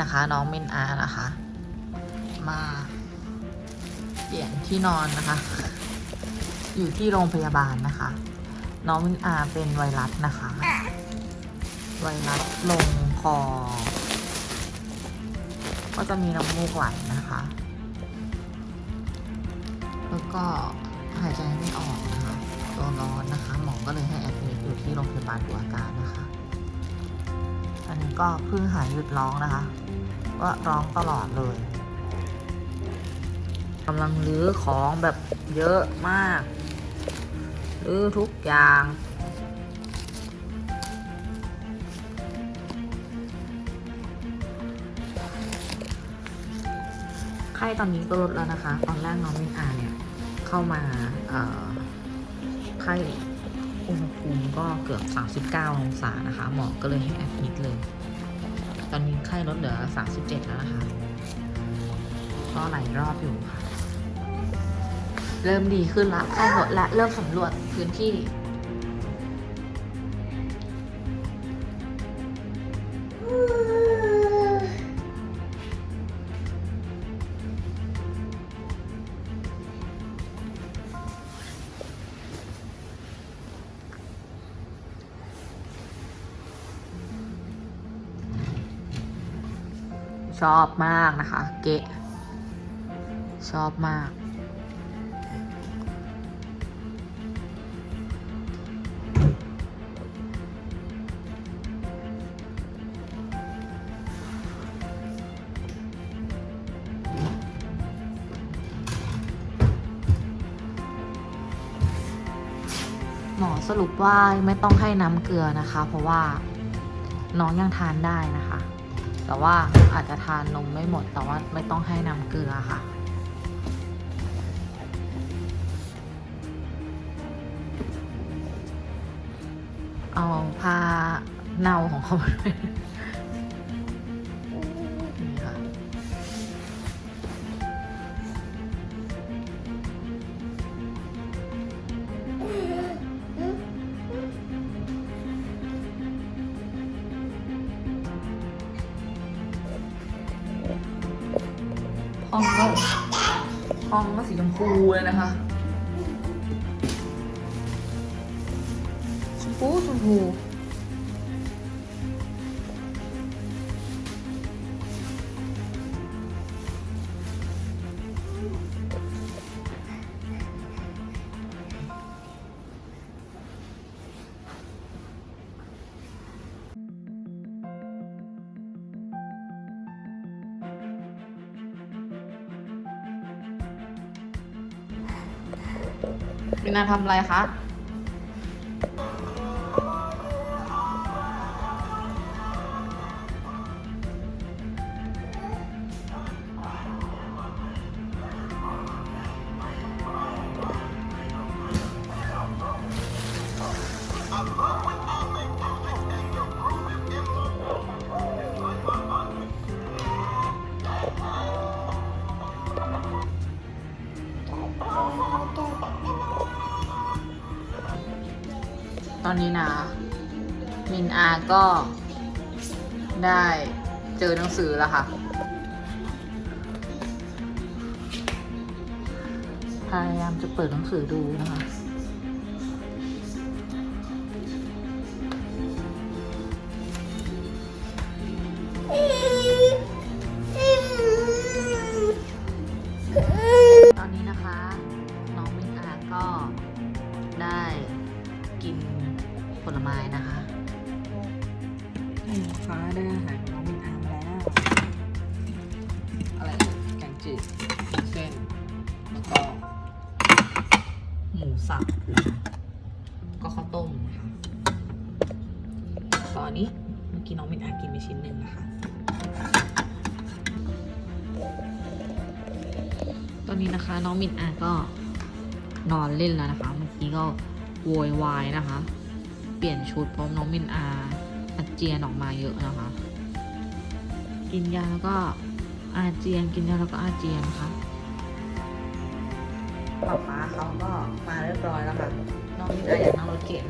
นะคะ น้องมินอานะคะ มาเปลี่ยนที่นอนนะคะ อยู่ที่โรงพยาบาลนะคะ น้องมินอาเป็นไวรัสนะคะ ไวรัสลงคอ ก็จะมีน้ำมูกไหลนะคะ แล้วก็หายใจไม่ออกนะคะตัวร้อนนะคะ หมอก็เลยให้แอดมิดอยู่ที่โรงพยาบาลดูอาการนะคะ อันนี้ก็เพิ่งหายหยุดร้องนะคะ ก็ร้องตลอดเลยกำลังรื้อของแบบเยอะมากรื้อทุกอย่างไข้ตอนนี้ก็ลดแล้วนะคะ ตอนแรกน้องมินอาเนี่ย เข้ามาไข้อุณหภูมิก็เกือบ 39 องศานะคะ หมอก็เลยให้แอดมิดเลย ตอนนี้ไข้ลดเหลือ 37 แล้วนะคะก็หลายรอบอยู่ค่ะ เริ่มดีขึ้นละไข้ลดและ เริ่มสำรวจพื้นที่ ชอบมากนะคะ เกะ ชอบมาก หมอสรุปว่าไม่ต้องให้น้ำเกลือนะคะ เพราะว่าน้องยังทานได้นะคะ แต่ว่าอาจจะทานนมไม่หมด แต่ว่าไม่ต้องให้น้ำเกลือค่ะ เอาผ้าเนาของเขาไป ห้องก็ห้องก็สีชมพูเลยนะคะชมพูชมพู มินาทำอะไรคะ ตอนนี้นะมินอาก็ได้เจอหนังสือแล้วค่ะพยายามจะเปิดหนังสือดูนะคะ ผลไม้นะคะนี่นะคะได้อาหารของน้องมินอามแล้ว อะไรแกงจืดเส้น แล้วก็ หมูสับนะคะก็ข้าวต้มนะคะตอนนี้เมื่อกี้น้องมินอากินไปชิ้นหนึ่งนะคะ ตอนนี้นะคะน้องมินอาก็นอนเล่นแล้วนะคะ เมื่อกี้ก็โวยวายนะคะ เปลี่ยนชุดเพราะน้องมินอาอาเจียนออกมาเยอะนะคะ กินยาแล้วก็อาเจียนกินยาแล้วก็อาเจียนค่ะป๊าป๊าเขาก็มาเรียบร้อยแล้วค่ะน้องมินอาอยากนั่งรถเก๋ง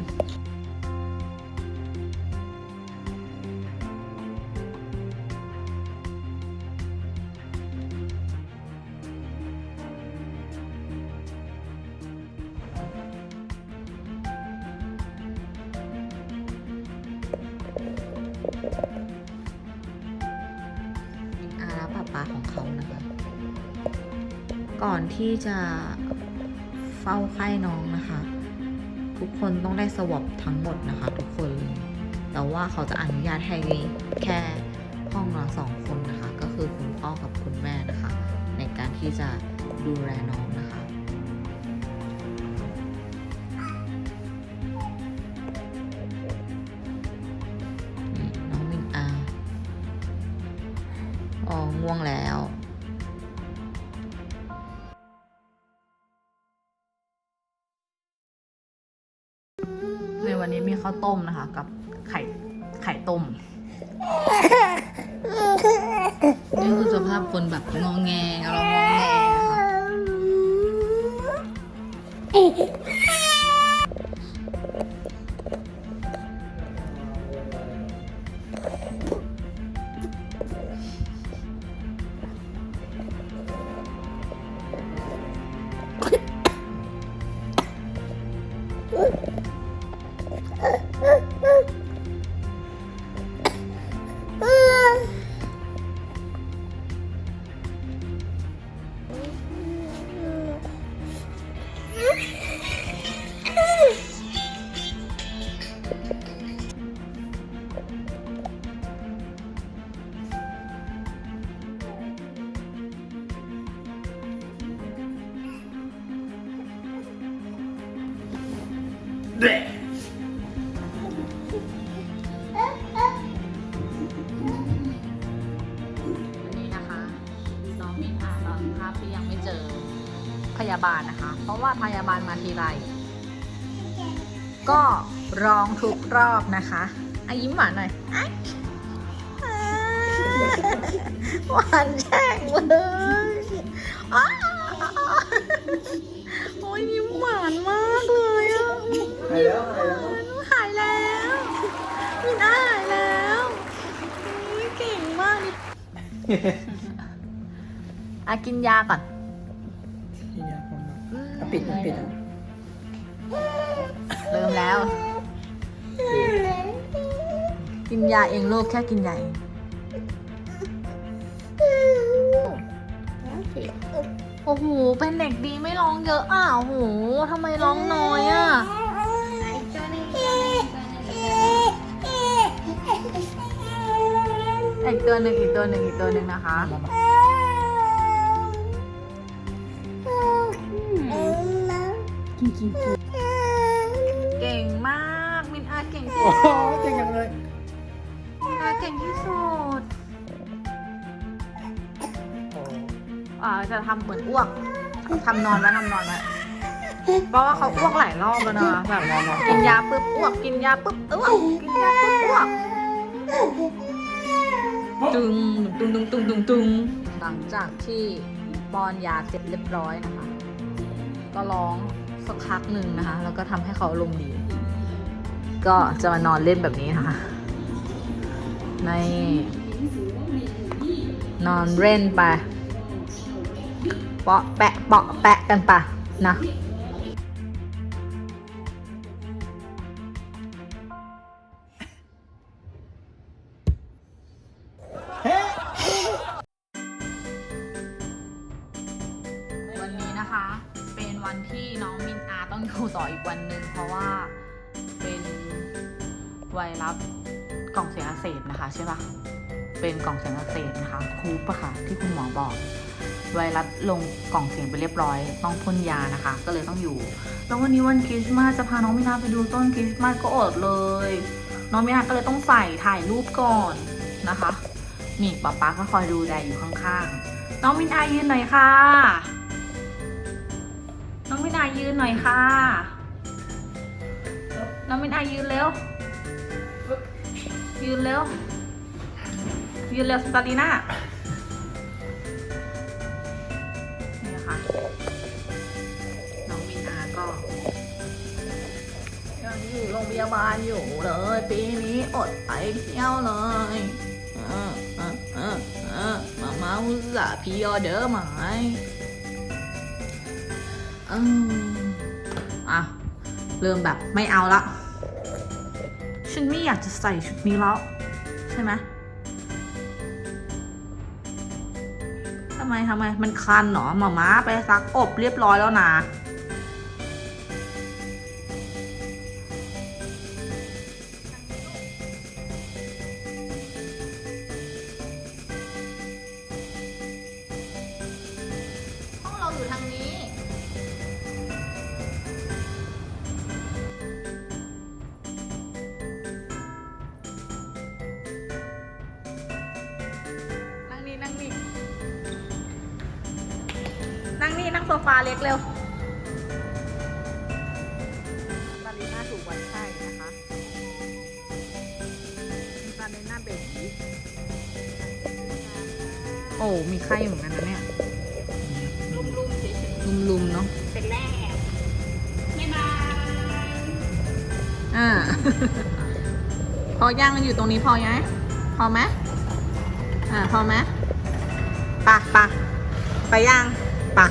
อาและป้าปาของเขานะคะ ก่อนที่จะเฝ้าไข้น้องนะคะ ทุกคนต้องได้สวอปทั้งหมดนะคะ ทุกคน แต่ว่าเขาจะอนุญาตให้แค่ห้องละสองคนนะคะ ก็คือคุณพ่อกับคุณแม่นะคะ ในการที่จะดูแลน้องนะคะ ง่วงแล้วในวันนี้มีข้าวต้มนะคะ กับไข่ไข่ต้มนี่คือสภาพคนแบบงองแงเรางองแงนะ คะวันนี้นะคะน้องมินอาตอนภาพที่ยังไม่เจอพยาบาลนะคะ เพราะว่าพยาบาลมาทีไร ก็ร้องทุกรอบนะคะอายิ้มหวานหน่อยหวานแช่งเลย อะกินยาก่อน ที่ยาคนเนอะอะปิดอะปิดอะเริ่มแล้ว กินยาเองลูกแค่กินยาเองโอ้โห เป็นเด็กดีไม่ร้องเยอะอะโอ้โหทำไมร้องน้อยอะ อีกตัวหนึ่งอีกตัวหนึ่งอีกตัวหนึ่งนะคะมามาเก่งมาก มินอาเก่งที่โอ้สุดโหเก่งจังเลยมินอาเก่งที่สุด โอ้อ่าจะทำเหมือนอ้วกทำนอนไว้ทำนอนไว้เพราะว่าเขาอ้วกหลายรอบแล้วนะแบบนอนนอนกินยาปุ๊บอ้วก กินยาปุ๊บอ้วก กินยาปุ๊บอ้วก ตึงตึงตึงตึงตึงตึงหลังจากที่ป้อนยาเสร็จเรียบร้อยนะคะ ก็ร้องสักพักหนึ่งนะคะ แล้วก็ทำให้เขาอารมณ์ดี ก็จะมานอนเล่นแบบนี้นะคะ ใน นอนเล่นไป เปาะแปะเปาะแปะกันไปะนะ ลงกล่องเสียงไปเรียบร้อย ต้องพ่นยานะคะ ก็เลยต้องอยู่ แล้ววันนี้วันคริสต์มาสจะพาน้องมินาไปดูต้นคริสต์มาสก็อดเลย น้องมินาก็เลยต้องใส่ถ่ายรูปก่อนนะคะนี่ป๊าป๊าก็คอยดูแลอยู่ข้างๆ น้องมินายืนหน่อยค่ะ น้องมินายืนหน่อยค่ะ น้องมินายืนเร็ว ยืนเร็ว ยืนเร็วสตาลีน่า ยู่โรงพยาบาลอยู่เลย ปีนี้อดไปเที่ยวเลยเออเออเออเออมามาอุตส่าพี่ออเดอร์มาให้อืมอะเริ่มแบบไม่เอาละ ฉันไม่อยากจะใส่ชุดนี้แล้วฉช่ไหมทำไมทำไม มันคันเหรอหมาม้าไปซักอบเรียบร้อยแล้วนะ อ้มีไข้เหมือนกันนะเนี่ยลุ่มๆเฉยลุมๆเนาะ ๆเป็นแรกบ๊ายบาย อ่า พอย่างมันอยู่ตรงนี้พอยังพอไหมอ่า พอไหมปะปะไปย่างปะ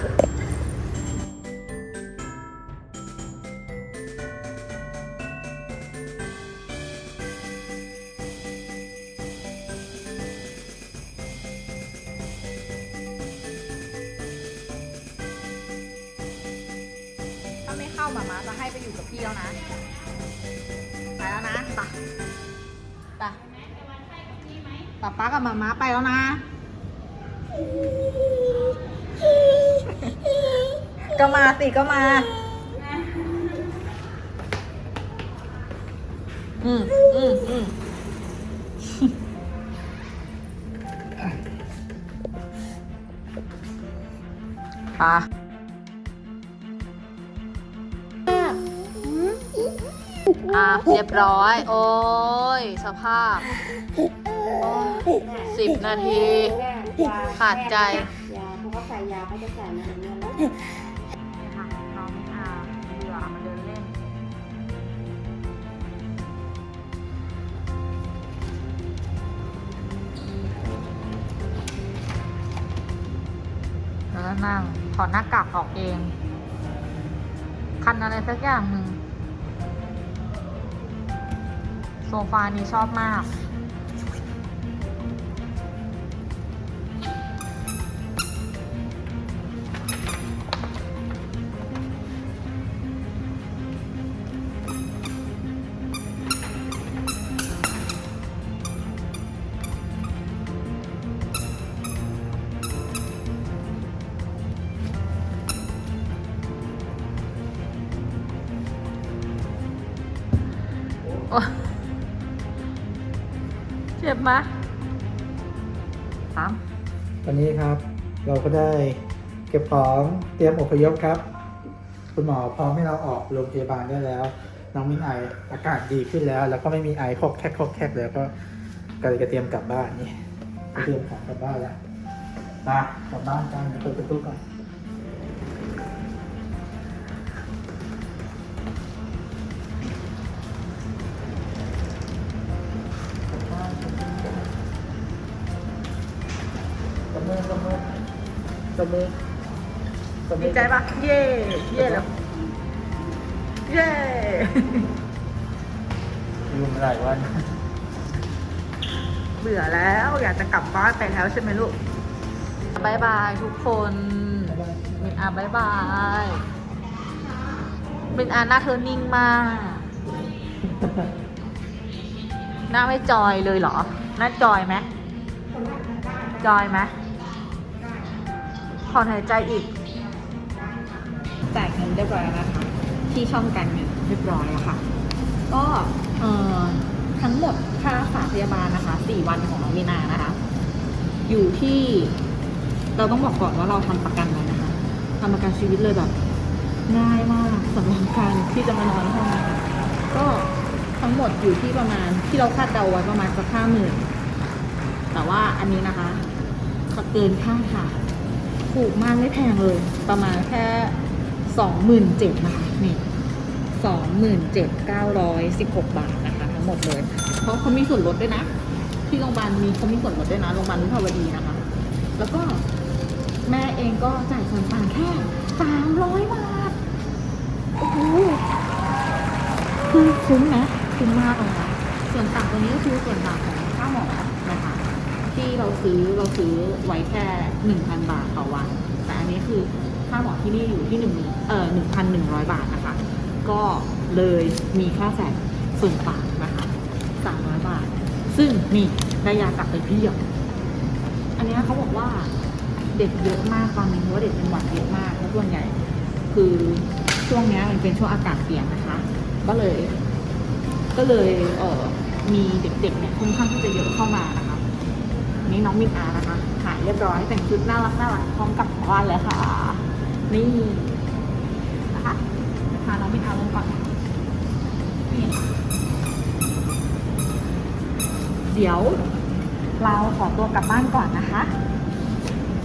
ถ้าไม่เข้ามามาจะให้ไปอยู่กับพี่แล้วนะ ไปแล้วนะไปไปป๊าป๊ากับหมามาไปแล้วนะก็มาสิก็มา อืมอืมอืมไป อะเรียบร้อย โอ้ย สภาพสิบนาที ขาดใจยาเขาก็ใส่ยาเขาจะใส่มาอย่าเงี้ยแล้วนี่ค่ะน้องอาเบื่อมาเดินเล่นแล้วนั่งถอดหน้ากากออกเอง คันอะไรสักอย่างหนึ่ง ฟานี้ชอบมาก เจ็บไหมสามตอนนี้ครับ เราก็ได้เก็บของเตรียมอพยพครับ คุณหมอพร้อมให้เราออกโรงพยาบาลได้แล้ว น้องมิ้นไออาการดีขึ้นแล้ว แล้วก็ไม่มีไอคอกแคกคอกแคกแล้วก็ก็เลยจะเตรียมกลับบ้านนี่เตรียมของกลับบ้านแล้วมากลับบ้านกันเปิดประตูก่อน ดีอใจปะเย่เย่แล้วเย่อยู่มาหลายวันเบื่อแล้วอยากจะกลับบ้านไปแล้วใช่ไหมลูกบายบายทุกคนมินอาบายบายมินอาหน้าเธอนิ่งมาก หน้าไม่จอยเลยเหรอ หน้าจอยไหมจอยไหมถอนหายใจอีก จ่ายเงินเรียบร้อยแล้วนะคะที่ช่องการเงินเรียบร้อยแล้วค่ะ ก็เอ่อทั้งหมดค่ารักษาพยาบาลนะคะ4วันของน้องมีนานะคะ อยู่ที่เราต้องบอกก่อนว่าเราทำประกันไว้นะคะทำประกันชีวิตเลยแบบ ง่ายมากสำหรับการที่จะมานอนห้องนะคะก็ทั้งหมดอยู่ที่ประมาณที่เราคาดเดาไว้ประมาณสักห้าหมื่นแต่ว่าอันนี้นะคะเกินค่าค่ะถูกมากไม่แพงเลย ประมาณแค่ สองหมื่นเจ็ดนะคะนี่สองหมื่นเจ็ดเก้าร้อยสิบหกบาทนะคะ ทั้งหมดเลย เพราะเขามีส่วนลดด้วยนะ ที่โรงพยาบาลมีเขามีส่วนลดด้วยนะโรงพยาบาลวิภาวดีนะคะ แล้วก็แม่เองก็จ่ายส่วนต่างแค่สามร้อยบาท โอ้โหคือคุ้มนะคุ้มมากเลยนะส่วนต่างตัวนี้ก็คือส่วนต่างของค่าหมอนะคะ ที่เราซื้อเราซื้อไว้แค่หนึ่งพันบาทต่อวัน แต่อันนี้คือ ค่าหมอที่นี่อยู่ที่หนึ่งเอ่อหนึ่งพันหนึ่งร้อยบาทนะคะ ก็เลยมีค่าแสนส่วนต่างนะคะสามร้อยบาท ซึ่งนี่ได้ยากลับไปเพียบอันนี้เขาบอกว่าเด็กเยอะมากตอนนี้เพราะว่าเด็กเป็นหวัดเยอะมากแล้วส่วนใหญ่ คือช่วงนี้มันเป็นช่วงอากาศเปลี่ยนนะคะ ก็เลย ก็เลยเอ่อมีเด็กๆเนี่ยค่อนข้างที่จะเยอะเข้ามานะคะนี่น้องมินอานะคะหายเรียบร้อยแต่งชุดน่ารักน่ารักพร้อมกลับบ้านเลยค่ะ นี่นะคะพาน้องมินอาลงก่อนนี่เดี๋ยว เราขอตัวกลับบ้านก่อนนะคะ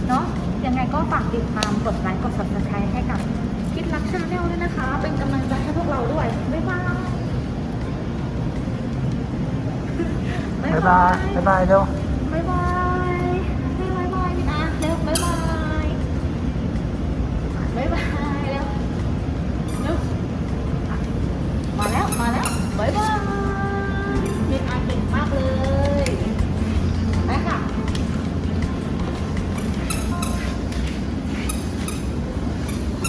เนาะยังไงก็ฝากติดตามกดไลค์กด subscribe ให้กับคิดรักชาแนลด้วยนะคะ เป็นกำลังใจให้พวกเราด้วย บ๊ายบายบ๊ายบายบ๊ายบายเร็วบ๊ายบาย